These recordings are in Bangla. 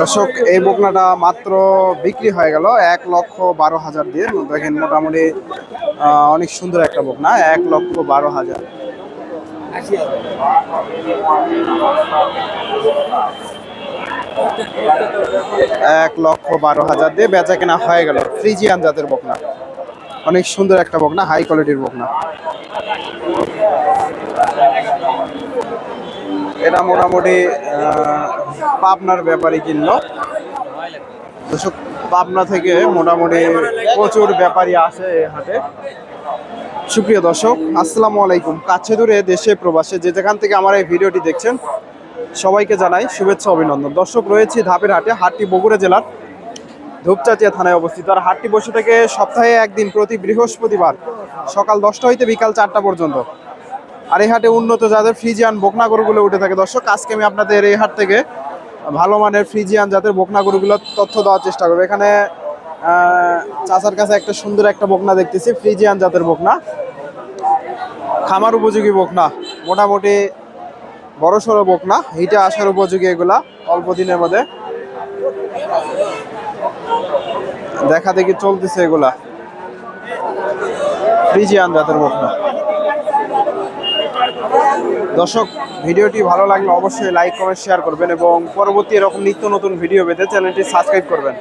দর্শক, এই বকনাটা মাত্র বিক্রি হয়ে গেল এক লক্ষ বারো হাজার দিয়ে। দেখেন, মোটামুটি অনেক সুন্দর একটা বকনা, এক লক্ষ বারো হাজার। এক লক্ষ বারো হাজার দিয়ে বেচা কেনা হয়ে গেল। ফ্রিজিয়ান জাতের বকনা। অনেক সুন্দর একটা বকনা হাই কোয়ালিটির বকনা। এটা মোটামুটি পাবনার ব্যাপারী কিনলো। দর্শক, পাবনা থেকে মোটামুটি প্রচুর ব্যাপারী আসে হাটে। সুপ্রিয় দর্শক, আসসালামু আলাইকুম। কাছে দূরে দেশে প্রবাসে যে যেখান থেকে আমার এই ভিডিওটি দেখছেন, সবাইকে জানাই শুভেচ্ছা, অভিনন্দন। দর্শক, রয়েছে ধাপের হাটে, হাটটি বগুড়া জেলার ধূপচাচিয়া থানায় অবস্থিত। আর হাটটি বসে থেকে সপ্তাহে একদিন প্রতি বৃহস্পতিবার সকাল দশটা হইতে বিকাল চারটা পর্যন্ত। আর এই হাটে উন্নত জাতের ফ্রিজিয়ান বকনা গরুগুলো উঠে থাকে। দর্শক, আজকে আমি আপনাদের এই হাট থেকে ভালো মানের ফ্রিজিয়ান জাতের বকনা গরুগুলোর তথ্য দেওয়ার চেষ্টা করব। এখানে চাচার কাছে একটা সুন্দর একটা বকনা দেখতেছি, ফ্রিজিয়ান জাতের বকনা। খামার উপযোগী বকনা, মোটামুটি বড় সড়ো বকনা, হিটে আসার উপযোগী এগুলা, অল্প দিনের মধ্যে। দেখা দেখি চলতেছে এগুলা। ফ্রিজিয়ান জাতের বকনা। দর্শক ভিডিওটি ভালো লাগলে অবশ্যই লাইক কমেন্ট শেয়ার করবেন এবং পরবর্তী এরকম নিত্য নতুন ভিডিও পেতে চ্যানেলটি সাবস্ক্রাইব করবেন।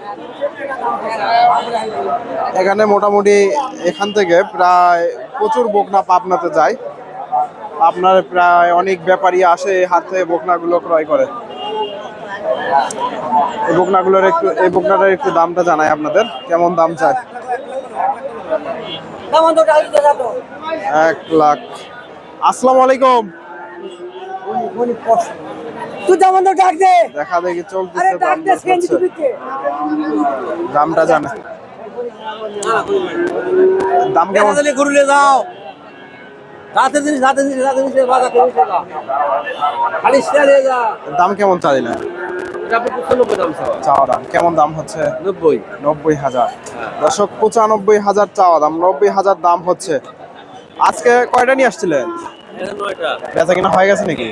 এখানে মোটামুটি এখান থেকে প্রায় প্রচুর বকনা পাবনাতে যায়। আপনার প্রায় অনেক ব্যাপারী আসে এই হাত থেকে বকনাগুলো ক্রয় করে। এই বকনাগুলোর একটু এই বকনাটার একটু দামটা জানাই আপনাদের কেমন দাম চায়? এক লাখ আসসালামু আলাইকুম। তুই যেমন তো ডাক দে। দেখা দেখি আরে চলতেছে ডাক দে দামটা জানে। দাম কেমন? তাড়াতাড়ি ঘুরলে যাও। রাতে জিনিস রাতে জিনিস রাতে জিনিস বাজার করে নিয়ে খালি স্টাইলে যা। দাম কেমন চাই না? চাওয়া। দাম। কেমন দাম হচ্ছে? নব্বই। নব্বই হাজার। দশক পঁচানব্বই হাজার চাওয়া দাম। নব্বই হাজার দাম হচ্ছে। আজকে কয়টা নিয়ে আসছিলেন? বেচা কিনা হয়ে গেছে নাকি?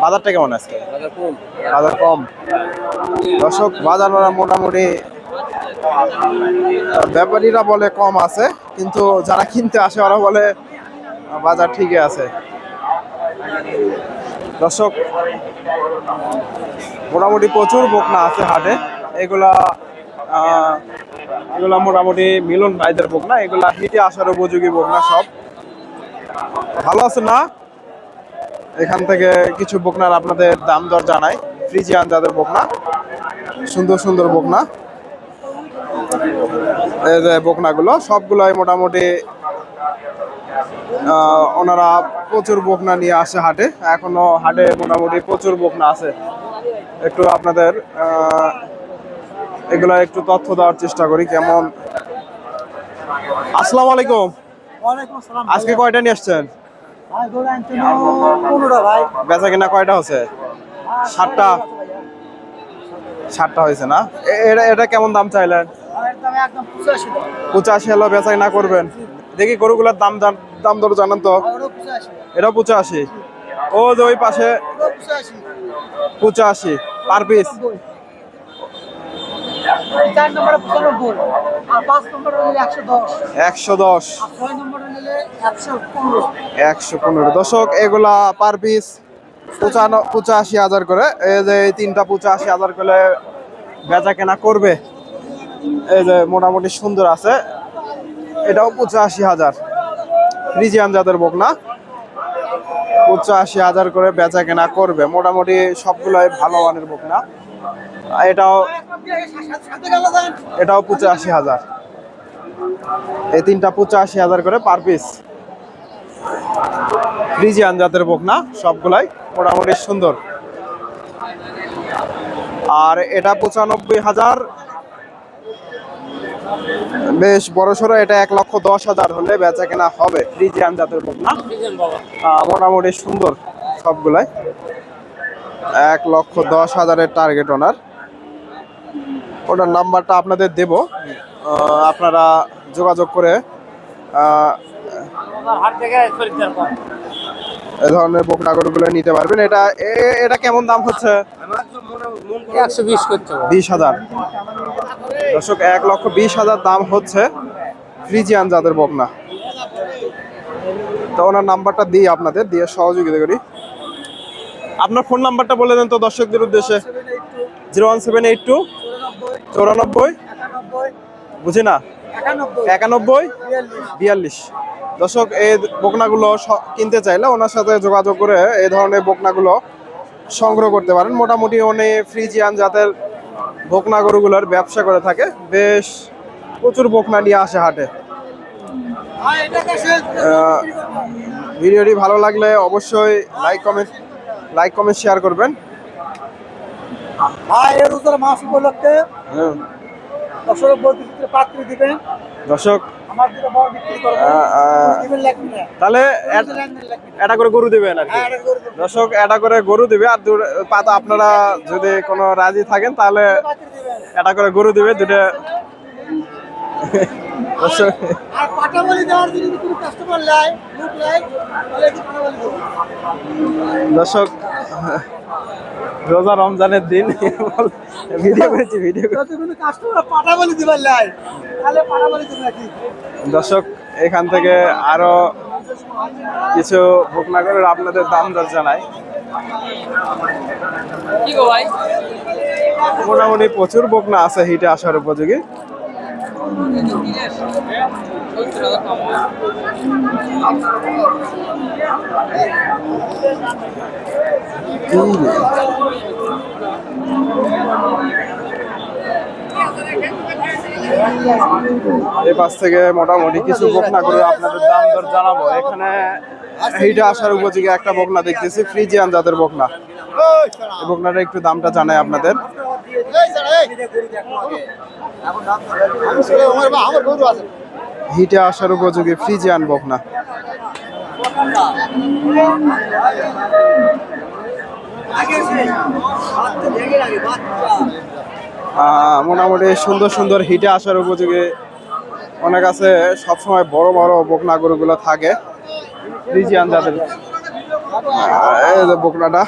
বাজারটা কেমন আজকে? বাজার কম। দর্শক বাজার মোটামুটি ব্যাপারীরা বলে কম আছে কিন্তু যারা কিনতে আসে ওরা বলে বাজার ঠিকই আছে। দর্শক মোটামুটি প্রচুর বকনা আছে হাটে। এগুলা আহ, এগুলা মোটামুটি মিলন ভাইদের বকনা এগুলা হিটে আসার উপযোগী বকনা সব। ভালো আছে না? এখান থেকে কিছু বকনার আপনাদের দাম দর জানাই। ফ্রিজিয়ান যাদের বকনা সুন্দর সুন্দর বকনা এই যে বকনাগুলো সবগুলোই মোটামুটি ওনারা প্রচুর বকনা নিয়ে আসে হাটে। এখনও হাটে মোটামুটি প্রচুর বকনা আছে। একটু আপনাদের এগুলো একটু তথ্য দেওয়ার চেষ্টা করি কেমন? আসসালামু আলাইকুম। আজকে কয়টা নিয়ে আসছেন? বেচা কিনা কয়টা হচ্ছে? সাতটা। সাতটা হয়েছে না? এটা এটা কেমন দাম চাইলেন? পঁচাশি হলো বেচা কিনা করবেন। দেখি গরুগুলোর দাম দাম দর জানান তো? এটা পঁচাশি ও যে ওই পাশে পঁচাশি। Per piece? চার নম্বরে পঁচানব্বই আর পাঁচ নম্বরে নিলে একশো দশ। একশো দশ। ছয় নম্বরে নিলে একশো পনেরো। একশো পনেরো। দশক এগুলা পার পিস পঁচানো পঁচাশি হাজার করে। এই যে এই তিনটা পঁচাশি হাজার করে বেচা কেনা করবে। এই যে মোটামুটি সুন্দর আছে। এটাও পঁচাশি হাজার। ফ্রিজিয়ান জাতের বকনা। পঁচাশি হাজার করে বেচা কেনা করবে। মোটামুটি সবগুলোই ভালো মানের বকনা। আর এটাও এটাও পঁচাশি হাজার। এই তিনটা পঁচাশি হাজার করে পার পিস ফ্রিজিয়ান জাতের বকনা সবগুলাই মোটামুটি সুন্দর। আর এটা পঁচানব্বই হাজার। বেশ বড় সড়ো এটা এক লক্ষ দশ হাজার হলে বেচা কেনা হবে। ফ্রিজিয়ান জাতের বকনা মোটামুটি সুন্দর সবগুলাই। এক লক্ষ দশ হাজারের টার্গেট ওনার ওটার নাম্বারটা আপনাদের দেব। আপনারা যোগাযোগ করে এ ধরনের বকনা গরুগুলো নিতে পারবেন। এটা এটা কেমন দাম হচ্ছে? বিশ বিশ হাজার। দর্শক, এক লক্ষ বিশ হাজার দাম হচ্ছে ফ্রিজিয়ান জাতের বকনা। তো ওনার নাম্বারটা দিই আপনাদের, দিয়ে সহযোগিতা করি। আপনার ফোন নাম্বারটা বলে দেন তো দর্শকদের উদ্দেশ্যে। Zero one seven eight two. চৌরানব্বই। বুঝি না? একানব্বই। বিয়াল্লিশ। দর্শক এই বকনাগুলো কিনতে চাইলে ওনার সাথে যোগাযোগ করে এই ধরনের বকনাগুলো সংগ্রহ করতে পারেন। মোটামুটি উনি ফ্রিজিয়ান জাতের বকনা গরুগুলোর ব্যবসা করে থাকে। বেশ প্রচুর বকনা নিয়ে আসে হাটে। আহ, ভিডিওটি ভালো লাগলে অবশ্যই like comment like comment share করবেন। ভাই এর উত্তর মাস উপলক্ষে হ্যাঁ, পাত্রী দিবেন। দর্শক তাহলে। এটা করে গরু দিবেন আর কি। হ্যাঁ, করে দর্শক এটা করে গরু দিবে। আর পাতা আপনারা যদি কোনো রাজি থাকেন তাহলে এটা করে গরু দিবে দুটো আর পাটা দেওয়ার যদি কোনো কাস্টমার লাই লোক লাই তাহলে কি পাটা দেবো দর্শক রোজা রমজানের দিন ভিডিও করেছি ভিডিও কোনো কাস্টমার পাটা দিবার লাই তাহলে পাটা বলি নাকি? দর্শক এখান থেকে আরও কিছু বুক না করে আপনাদের দাম দর জানাই। কি গো ভাই? মোটামুটি প্রচুর বকনা আছে হিটে আসার উপযোগী। এই পাশ থেকে মোটামুটি কিছু বকনা করে আপনাদের দাম দর জানাব। এখানে হিটে আসার উপযোগী একটা বকনা দেখতেছি, ফ্রিজিয়ান জাতের বকনা। এই বকনাটা একটু দামটা জানাই আপনাদের। হিটে আসার উপযোগী ফ্রিজিয়ান বকনা আহ, মোটামুটি সুন্দর সুন্দর হিটে আসার উপযোগী। অনেক আছে সবসময় বড় বড় বকনা গরুগুলো থাকে। ফ্রিজিয়ান আহ, এই যে বকনাটা।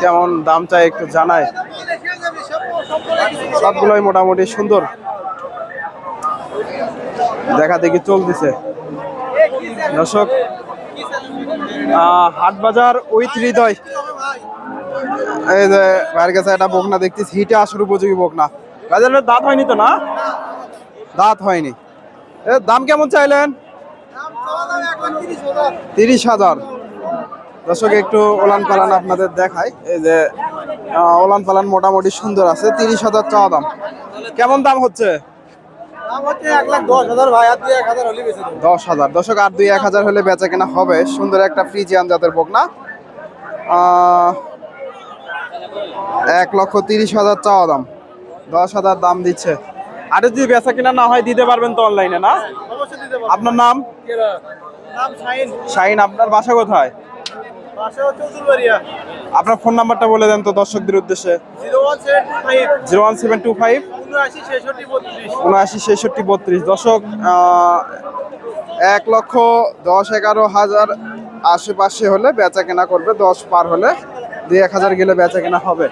কেমন দাম চাই একটু জানায় সবগুলোই মোটামুটি সুন্দর। দেখা দেখি চলতেছে। দর্শক আহ, হাট বাজার উইথ হৃদয়। এই যে ভাইয়ের কাছে একটা বকনা দেখতেছি হিটে আসার উপযোগী বকনা। বাজারের দাঁত হয়নি তো না? দাঁত হয়নি। দাম কেমন চাইলেন? তিরিশ হাজার। দর্শক একটু ওলান পালান আপনাদের দেখায় এই যে ওলান পালান মোটামুটি সুন্দর আছে তিরিশ হাজার চাওয়া দাম। কেমন দাম হচ্ছে? দশ হাজার ভাই আর দুই এক হাজার হলে বেচা কেনা হবে। সুন্দর একটা ফ্রিজিয়ান জাতের বকনা এক লক্ষ তিরিশ হাজার চাওয়া দাম। দশ হাজার দাম দিচ্ছে। আর যদি বেচা কেনা না হয় দিতে পারবেন তো অনলাইনে না? আপনার নাম? নাম শাহিন। শাহিন আপনার বাসা কোথায়? আপনার ফোন নাম্বারটা বলে দেন তো দর্শকদের উদ্দেশ্যে। Zero one seven two five. উনআশি ছেষট্টি বত্রিশ। দশক এক লক্ষ দশ এগারো হাজার আশেপাশে হলে বেচা কেনা করবে দশ পার হলে দুই এক হাজার গেলে বেচা কেনা হবে।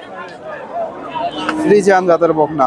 ফ্রিজিয়ান জাতের বকনা।